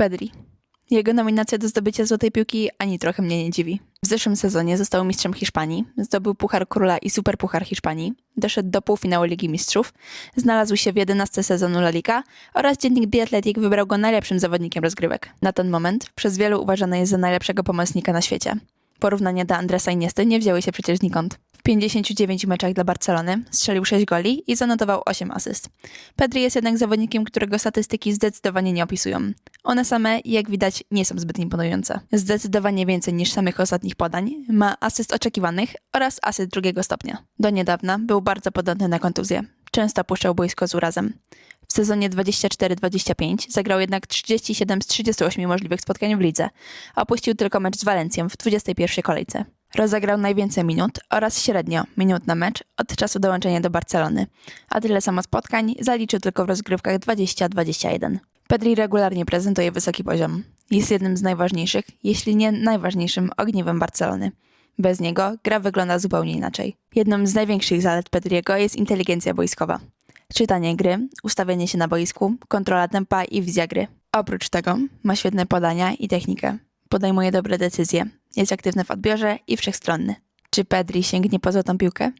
Pedri. Jego nominacja do zdobycia Złotej Piłki ani trochę mnie nie dziwi. W zeszłym sezonie został mistrzem Hiszpanii, zdobył Puchar Króla i Superpuchar Hiszpanii, doszedł do półfinału Ligi Mistrzów, znalazł się w 11 sezonu La Liga oraz dziennik The Athletic wybrał go najlepszym zawodnikiem rozgrywek. Na ten moment przez wielu uważany jest za najlepszego pomocnika na świecie. Porównania do Andresa Iniesty nie wzięły się przecież znikąd. W 59 meczach dla Barcelony strzelił 6 goli i zanotował 8 asyst. Pedri jest jednak zawodnikiem, którego statystyki zdecydowanie nie opisują. One same, jak widać, nie są zbyt imponujące. Zdecydowanie więcej niż samych ostatnich podań ma asyst oczekiwanych oraz asyst drugiego stopnia. Do niedawna był bardzo podatny na kontuzję. Często opuszczał boisko z urazem. W sezonie 24-25 zagrał jednak 37 z 38 możliwych spotkań w lidze, a opuścił tylko mecz z Walencją w 21 kolejce. Rozegrał najwięcej minut oraz średnio minut na mecz od czasu dołączenia do Barcelony, a tyle samo spotkań zaliczył tylko w rozgrywkach 20-21. Pedri regularnie prezentuje wysoki poziom. Jest jednym z najważniejszych, jeśli nie najważniejszym ogniwem Barcelony. Bez niego gra wygląda zupełnie inaczej. Jedną z największych zalet Pedriego jest inteligencja boiskowa. Czytanie gry, ustawienie się na boisku, kontrola tempa i wizja gry. Oprócz tego ma świetne podania i technikę. Podejmuje dobre decyzje, jest aktywny w odbiorze i wszechstronny. Czy Pedri sięgnie po złotą piłkę?